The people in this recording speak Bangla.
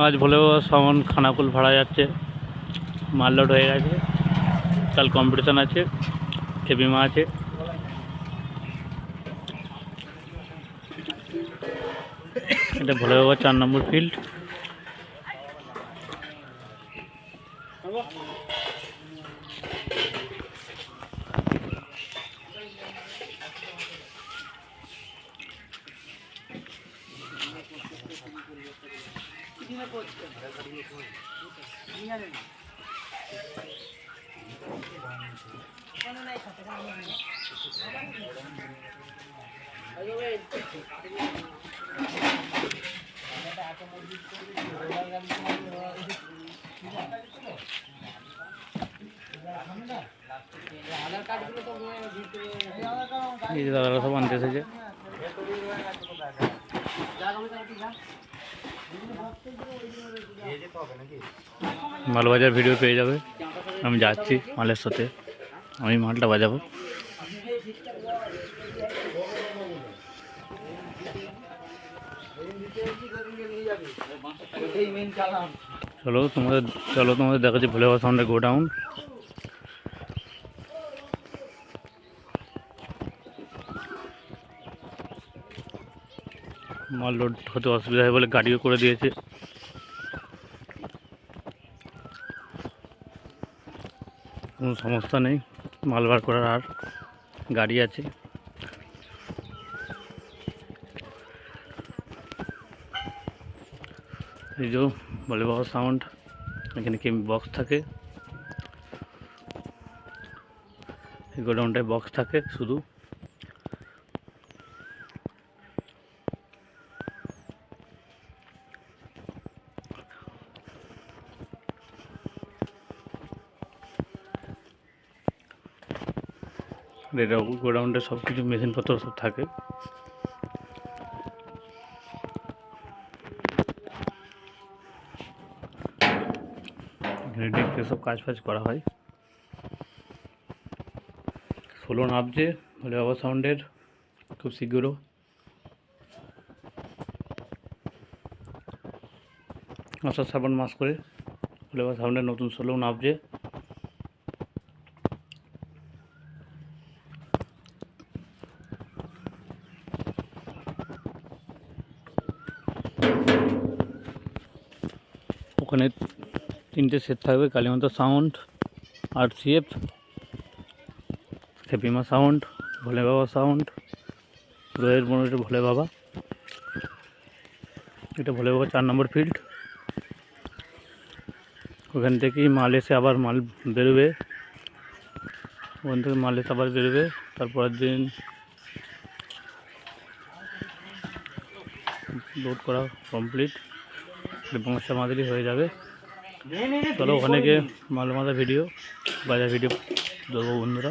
আজ ভোলেও সামন খানাকুল ভাড়া যাচ্ছে। মাল লোড হয়ে গেছে। কাল কম্পিটিশান আছে। খেপিমা আছে। এটা ভোলে বাবা চার নম্বর ফিল্ড এই যে দাদারা সব আনতে এসেছে মাল বাজার ভিডিও পেয়ে যাবে। আমি যাচ্ছি মালের সাথে। আমি মালটা বাজাবো। চলো তোমাদের চলো তোমাদের দেখাচ্ছি ভোলে সাউন্ডের গোডাউন। মাল লোড হতে অসুবিধা হয় বলে গাড়িও করে দিয়েছে। কোনো সমস্যা নেই, মাল বার করার আর গাড়ি আছে। এই যে বলে বাবা সাউন্ড এখানে কি বক্স থাকে? এই গোডাউনটায় বক্স থাকে শুধু। এটা সব কিছু মেশিনপত্র সব থাকে। এখানে সব কাজ ফাজ করা হয়। ষোলো নামছে ভোলে বাবা সাউন্ডের, খুব শীঘ্র আষাঢ় শ্রাবণ মাস করে ভোলে বাবা সাউন্ডের নতুন ষোলো নামছে ওখানে তিনটে সেট থাকবে, কালীমাতা সাউন্ড আর সিএফ হ্যাপিমা সাউন্ড ভোলে বাবা সাউন্ড রয়ের মনে ভোলে বাবা। এটা ভোলে বাবা চার নম্বর ফিল্ড ওখান থেকেই মাল এসে আবার মাল বেরোবে। ওখান থেকে মাল এসে আবার বেরোবে। তারপরের দিন লোড করা কমপ্লিট বংশা মাদারি হয়ে যাবে। চলো ওখানে গিয়ে মাল মাথা ভিডিও বাজার ভিডিও দেবো বন্ধুরা।